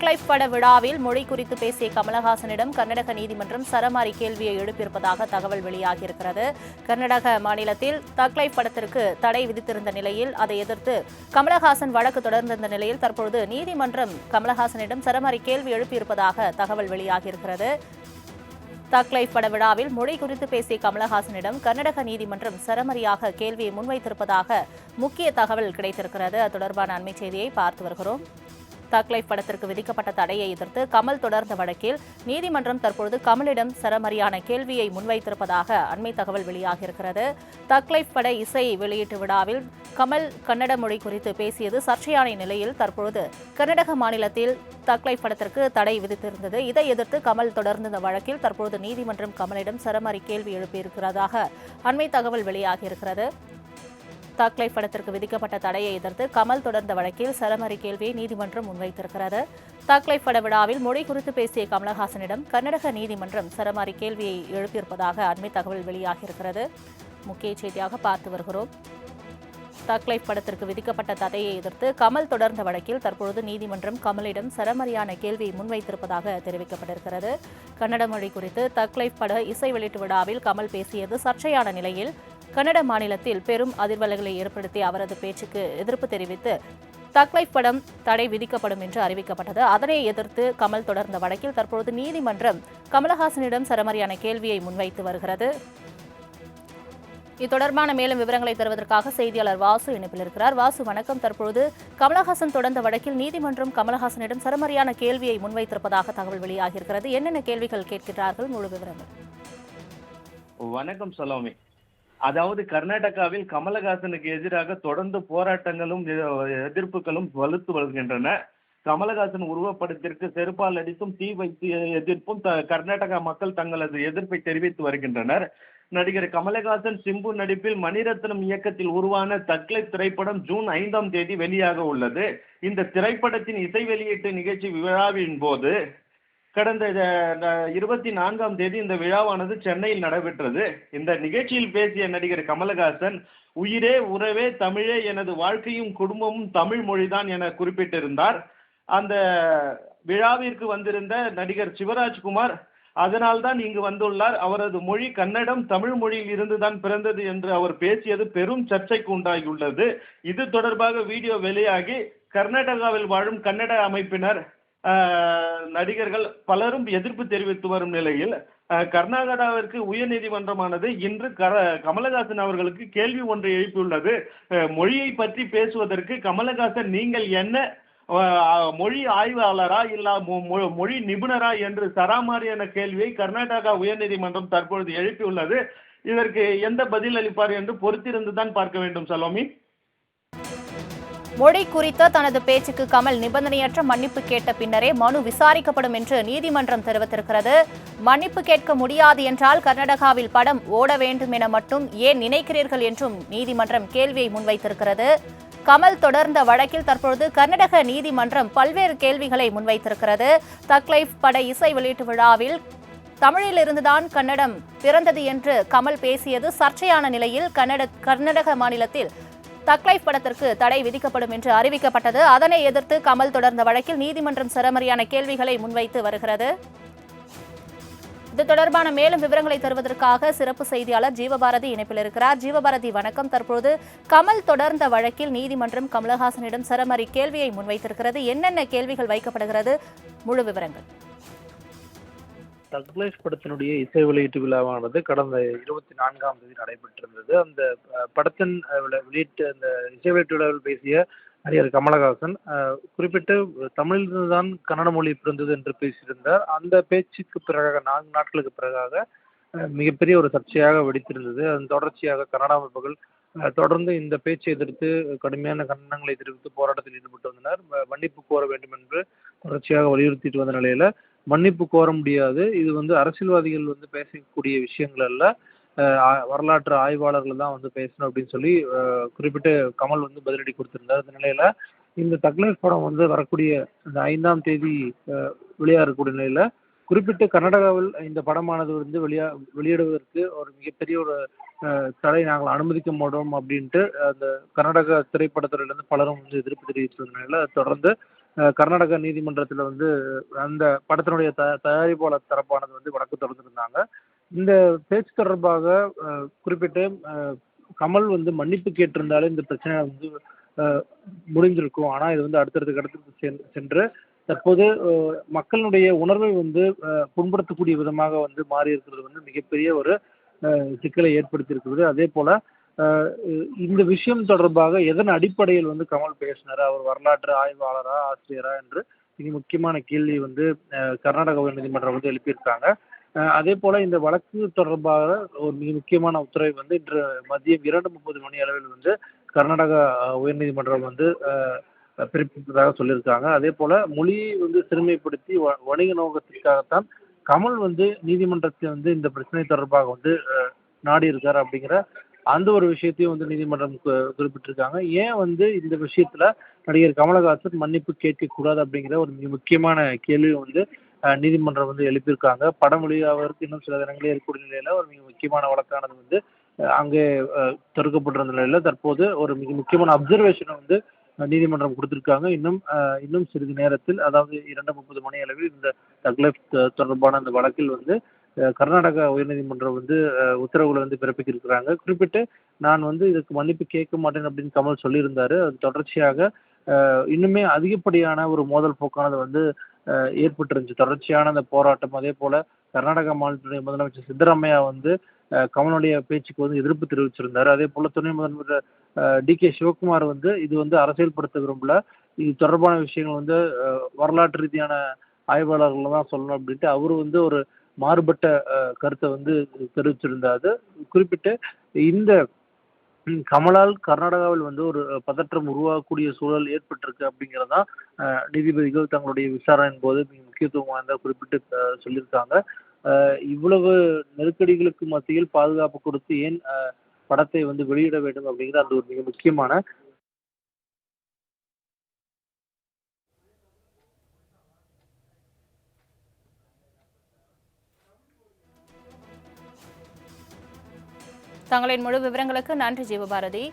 Life பட விழாவில் மொழி குறித்து பேசிய கமலஹாசனிடம் கர்நாடக நீதிமன்றம் சரமாரி கேள்வியை எழுப்பியிருப்பதாக தகவல் வெளியாகியிருக்கிறது. கர்நாடக மாநிலத்தில் தக்லைப் படத்திற்கு தடை விதித்திருந்த நிலையில் அதை எதிர்த்து கமலஹாசன் வழக்கு தொடர்ந்திருந்த நிலையில் தற்பொழுது நீதிமன்றம் கமலஹாசனிடம் சரமாரி கேள்வி எழுப்பியிருப்பதாக தகவல் வெளியாகியிருக்கிறது. தக்லைஃப் பட விழாவில் மொழி குறித்து பேசிய கமலஹாசனிடம் கர்நாடக நீதிமன்றம் சரமரியாக கேள்வியை முன்வைத்திருப்பதாக முக்கிய தகவல் கிடைத்திருக்கிறது. அது தொடர்பான அண்மை செய்தியை பார்த்து வருகிறோம். தக் லைஃப் படத்திற்கு விதிக்கப்பட்ட தடையை எதிர்த்து கமல் தொடர்ந்த வழக்கில் நீதிமன்றம் தற்பொழுது கமலிடம் சரமரியான கேள்வியை முன்வைத்திருப்பதாக அண்மை தகவல் வெளியாகியிருக்கிறது. தக் லைஃப் பட இசை வெளியீட்டு விழாவில் கமல் கன்னட மொழி குறித்து பேசியது சர்ச்சையான நிலையில் தற்பொழுது கர்நாடக மாநிலத்தில் தக் லைஃப் படத்திற்கு தடை விதித்திருந்தது. இதை எதிர்த்து கமல் தொடர்ந்த இந்த வழக்கில் தற்பொழுது நீதிமன்றம் கமலிடம் சரமாரி கேள்வி எழுப்பியிருக்கிறதாக அண்மை தகவல் வெளியாகியிருக்கிறது. தாக்லை லைஃப் படத்திற்கு விதிக்கப்பட்ட தடையை எதிர்த்து கமல் தொடர்ந்த வழக்கில் சரமரி கேள்வியை நீதிமன்றம் முன்வைத்திருக்கிறது. தக் லைஃப் பட விழாவில் மொழி குறித்து பேசிய கமலஹாசனிடம் கர்நாடக நீதிமன்றம் சரமாரி கேள்வியை எழுப்பியிருப்பதாக அண்மை தகவல் வெளியாகியிருக்கிறது. முக்கிய செய்தியாக பார்த்து வருகிறோம். தக் லைஃப் படத்திற்கு விதிக்கப்பட்ட தடையை எதிர்த்து கமல் தொடர்ந்த வழக்கில் தற்பொழுது நீதிமன்றம் கமலிடம் சரமரியான கேள்வியை முன்வைத்திருப்பதாக தெரிவிக்கப்பட்டிருக்கிறது. கன்னட மொழி குறித்து தக் லைஃப் பட இசை வெளியீட்டு விழாவில் கமல் பேசியது சர்ச்சையான நிலையில் கன்னட மாநிலத்தில் பெரும் அதிர்வலைகளை ஏற்படுத்தி அவரது பேச்சுக்கு எதிர்ப்பு தெரிவித்து தக்லைஃப் படம் தடை விதிக்கப்படும் என்று அறிவிக்கப்பட்டது. அதனை எதிர்த்து கமல் தொடர்ந்த வழக்கில் தற்பொழுது நீதிமன்றம் கமலஹாசனிடம் சரமரியான கேள்வியை முன்வைத்து வருகிறது. இது தொடர்பான மேலும் விவரங்களை தருவதற்காக செய்தியாளர் வாசு இணைப்பில் இருக்கிறார். வாசு வணக்கம். தற்பொழுது கமலஹாசன் தொடர்ந்த வழக்கில் நீதிமன்றம் கமலஹாசனிடம் சரமரியான கேள்வியை முன்வைத்திருப்பதாக தகவல் வெளியாகியிருக்கிறது. என்னென்ன கேள்விகள் கேட்கிறார்கள்? முழு விவரங்கள். வணக்கம் சலோமி. அதாவது கர்நாடகாவில் கமலஹாசனுக்கு எதிராக தொடர்ந்து போராட்டங்களும் எதிர்ப்புகளும் வலுத்து வருகின்றன. கமலஹாசன் உருவப்படத்திற்கு செருப்பால் அடித்தும் தீ வைத்து எதிர்ப்பும் த- கர்நாடகா மக்கள் தங்களது எதிர்ப்பை தெரிவித்து வருகின்றனர். நடிகர் கமலஹாசன் சிம்பு நடிப்பில் மணிரத்னம் இயக்கத்தில் உருவான தக்லை திரைப்படம் ஜூன் ஐந்தாம் தேதி வெளியாக உள்ளது. இந்த திரைப்படத்தின் இசை வெளியீட்டு நிகழ்ச்சி விழாவின் போது கடந்த இருபத்தி நான்காம் தேதி இந்த விழாவானது சென்னையில் நடைபெற்றது. இந்த நிகழ்ச்சியில் பேசிய நடிகர் கமலஹாசன் உயிரே உறவே தமிழே எனது வாழ்க்கையும் குடும்பமும் தமிழ் மொழிதான் என குறிப்பிட்டிருந்தார். அந்த விழாவிற்கு வந்திருந்த நடிகர் சிவராஜ்குமார் அதனால்தான் இங்கு வந்துள்ளார். அவரது மொழி கன்னடம் தமிழ் மொழியில் இருந்துதான் பிறந்தது என்று அவர் பேசியது பெரும் சர்ச்சைக்கு உண்டாகியுள்ளது. இது தொடர்பாக வீடியோ வெளியாகி கர்நாடகாவில் வாழும் கன்னட அமைப்பினர் நடிகர்கள் பலரும் எதிர்ப்பு தெரிவித்து வரும் நிலையில் கர்நாடகாவிற்கு உயர்நீதிமன்றமானது இன்று கர கமலஹாசன் அவர்களுக்கு கேள்வி ஒன்றை எழுப்பியுள்ளது. மொழியை பற்றி பேசுவதற்கு கமலஹாசன் நீங்கள் என்ன மொழி ஆய்வாளரா இல்ல மொ- மொ- மொழி நிபுணரா என்று சராமாரியான கேள்வியை கர்நாடகா உயர்நீதிமன்றம் தற்பொழுது எழுப்பியுள்ளது. இதற்கு எந்த பதில் அளிப்பார் என்று பொறுத்திருந்து தான் பார்க்க வேண்டும் சலோமி. மொழி குறித்த தனது பேச்சுக்கு கமல் நிபந்தனையற்ற மன்னிப்பு கேட்ட பின்னரே மனு விசாரிக்கப்படும் என்று நீதிமன்றம் தெரிவித்திருக்கிறது. மன்னிப்பு கேட்க முடியாது என்றால் கர்நாடகாவில் படம் ஓட வேண்டும் என மட்டும் ஏன் நினைக்கிறீர்கள் என்றும் நீதிமன்றம் கேள்வியை முன்வைத்திருக்கிறது. கமல் தொடர்ந்த வழக்கில் தற்பொழுது கர்நாடக நீதிமன்றம் பல்வேறு கேள்விகளை முன்வைத்திருக்கிறது. தக்லைஃப் பட இசை வெளியீட்டு விழாவில் தமிழிலிருந்துதான் கன்னடம் பிறந்தது என்று கமல் பேசியது சர்ச்சையான நிலையில் கன்னட கர்நாடக மாநிலத்தில் தக்லைஃப் படத்திற்கு தடை விதிக்கப்படும் என்று அறிவிக்கப்பட்டது. அதனை எதிர்த்து கமல் தொடர்ந்த வழக்கில் நீதிமன்றம் சரமரியான கேள்விகளை முன்வைத்து வருகிறது. இது தொடர்பான மேலும் விவரங்களை தருவதற்காக சிறப்பு செய்தியாளர் ஜீவபாரதி இணைப்பில் இருக்கிறார். ஜீவபாரதி வணக்கம். தற்போது கமல் தொடர்ந்த வழக்கில் நீதிமன்றம் கமலஹாசனிடம் சரமரி கேள்வியை முன்வைத்திருக்கிறது. என்னென்ன கேள்விகள் வைக்கப்படுகிறது? முழு விவரங்கள். தக்லைஃப் இசை வெளியீட்டு விழாவானது கடந்த இருபத்தி நான்காம் தேதி நடைபெற்றிருந்தது. அந்த படத்தின் வெளியீட்டு அந்த இசை வெளியீட்டு விழாவில் பேசிய நடிகர் கமலஹாசன் குறிப்பிட்டு தமிழிலிருந்து தான் கன்னட மொழி பிறந்தது என்று பேசியிருந்தார் அந்த பேச்சுக்கு பிறகாக நான்கு நாட்களுக்கு பிறகாக மிகப்பெரிய ஒரு சர்ச்சையாக வெடித்திருந்தது. அதன் தொடர்ச்சியாக கன்னட அமைப்புகள் தொடர்ந்து இந்த பேச்சை எதிர்த்து கடுமையான கண்டனங்களை தெரிவித்து போராட்டத்தில் ஈடுபட்டு வந்தனர். மன்னிப்பு கோர வேண்டும் என்று தொடர்ச்சியாக வலியுறுத்திட்டு வந்த நிலையில மன்னிப்பு கோர முடியாது. இது வந்து அரசியல்வாதிகள் வந்து பேசக்கூடிய விஷயங்கள் அல்ல. வரலாற்று ஆய்வாளர்கள் தான் வந்து பேசணும் அப்படின்னு சொல்லி குறிப்பிட்டு கமல் வந்து பதிலடி கொடுத்திருந்தார். இந்த நிலையில இந்த தக்லைஃப் படம் வந்து வரக்கூடிய இந்த ஐந்தாம் தேதி வெளியாகக்கூடிய நிலையில குறிப்பிட்டு கர்நாடகாவில் இந்த படமானது வந்து வெளியா வெளியிடுவதற்கு ஒரு மிகப்பெரிய ஒரு தடை நாங்கள் அனுமதிக்க மாட்டோம் அப்படின்ட்டு அந்த கர்நாடக திரைப்படத்துறையிலேருந்து பலரும் வந்து எதிர்ப்பு தெரிவித்ததுனால தொடர்ந்து கர்நாடக நீதிமன்றத்தில் வந்து அந்த படத்தினுடைய த தயாரிப்பாளர் தரப்பானது வந்து வழக்கு தொடர்ந்துருந்தாங்க இந்த பேச்சு தொடர்பாக குறிப்பிட்டு அஹ், கமல் வந்து மன்னிப்பு கேட்டிருந்தாலே இந்த பிரச்சனை வந்து முடிஞ்சிருக்கும். ஆனால் இது வந்து அடுத்தடுத்து அடுத்தடுத்து சென்று தற்போது மக்களுடைய உணர்வை வந்து அஹ், புண்படுத்தக்கூடிய விதமாக வந்து மாறி இருக்கிறது வந்து மிகப்பெரிய ஒரு அஹ், சிக்கலை ஏற்படுத்தியிருக்கிறது. அதே போல இந்த விஷயம் தொடர்பாக எதன் அடிப்படையில் வந்து கமல் பேசினார்? அவர் வரலாற்று ஆய்வாளரா ஆசிரியரா என்று மிக முக்கியமான கேள்வி வந்து கர்நாடக உயர்நீதிமன்றம் வந்து எழுப்பியிருக்காங்க. அதே போல இந்த வழக்கு தொடர்பாக ஒரு மிக முக்கியமான உத்தரவை வந்து இன்று மதியம் இரண்டு முப்பது மணி அளவில் வந்து கர்நாடக உயர்நீதிமன்றம் வந்து பிறப்பிப்பதாக சொல்லியிருக்காங்க. அதே போல மொழியை வந்து சிறுமைப்படுத்தி வ- வணிக நோக்கத்திற்காகத்தான் கமல் வந்து நீதிமன்றத்தை வந்து இந்த பிரச்சனை தொடர்பாக வந்து நாடி இருக்கார் அப்படிங்கிற அந்த ஒரு விஷயத்தையும் வந்து நீதிமன்றம் கு- குறிப்பிட்டிருக்காங்க. ஏன் வந்து இந்த விஷயத்துல நடிகர் கமலஹாசன் மன்னிப்பு கேட்கக்கூடாது அப்படிங்கிற ஒரு மிக முக்கியமான கேள்வி வந்து நீதிமன்றம் வந்து எழுப்பியிருக்காங்க. படம் வெளியாகிறதுக்கு இன்னும் சில தினங்களே இருக்கக்கூடிய நிலையில ஒரு மிக முக்கியமான வழக்கானது வந்து அங்கே அஹ், தொடுக்கப்பட்டிருந்த நிலையில தற்போது ஒரு மிக முக்கியமான அப்சர்வேஷனை வந்து நீதிமன்றம் கொடுத்திருக்காங்க. இன்னும் இன்னும் சிறிது நேரத்தில் அதாவது இரண்டு முப்பது மணி அளவில் இந்த தக்லைஃப் தொடர்பான அந்த வழக்கில் வந்து கர்நாடக உயர்நீதிமன்றம் வந்து உத்தரவுகளை வந்து பிறப்பித்திருக்கிறாங்க. குறிப்பிட்டு நான் வந்து இதுக்கு மன்னிப்பு கேட்க மாட்டேன் அப்படின்னு கமல் சொல்லியிருந்தாரு. அது தொடர்ச்சியாக இன்னுமே அதிகப்படியான ஒரு மோதல் போக்கானது வந்து ஏற்பட்டிருந்துச்சு. தொடர்ச்சியான அந்த போராட்டம். அதே போல கர்நாடக மாநிலத்துடைய முதலமைச்சர் சித்தராமையா வந்து கமலுடைய பேச்சுக்கு வந்து எதிர்ப்பு தெரிவிச்சிருந்தாரு. அதே போல துணை முதல்வர் டி கே சிவகுமார் வந்து இது வந்து அரசியல்படுத்த விரும்பல. இது தொடர்பான விஷயங்கள் வந்து வரலாற்று ரீதியான ஆய்வாளர்கள் தான் சொல்லணும் அப்படின்ட்டு அவர் வந்து ஒரு மாறுபட்ட கருத்தை வந்து தெரிவிச்சிருந்தாரு. குறிப்பிட்டு இந்த கமலால் கர்நாடகாவில் வந்து ஒரு பதற்றம் உருவாகக்கூடிய சூழல் ஏற்பட்டிருக்கு அப்படிங்கிறதான் நீதிபதிகள் தங்களுடைய விசாரணையின் போது முக்கியத்துவம் வாய்ந்த குறிப்பிட்டு சொல்லியிருக்காங்க. இவ்வளவு நெருக்கடிகளுக்கு மத்தியில் பாதுகாப்பு கொடுத்து ஏன் படத்தை வந்து வெளியிட வேண்டும் அப்படிங்கிற அந்த ஒரு மிக முக்கியமான தங்களின் முழு விவரங்களுக்கு நன்றி ஜீவபாரதி.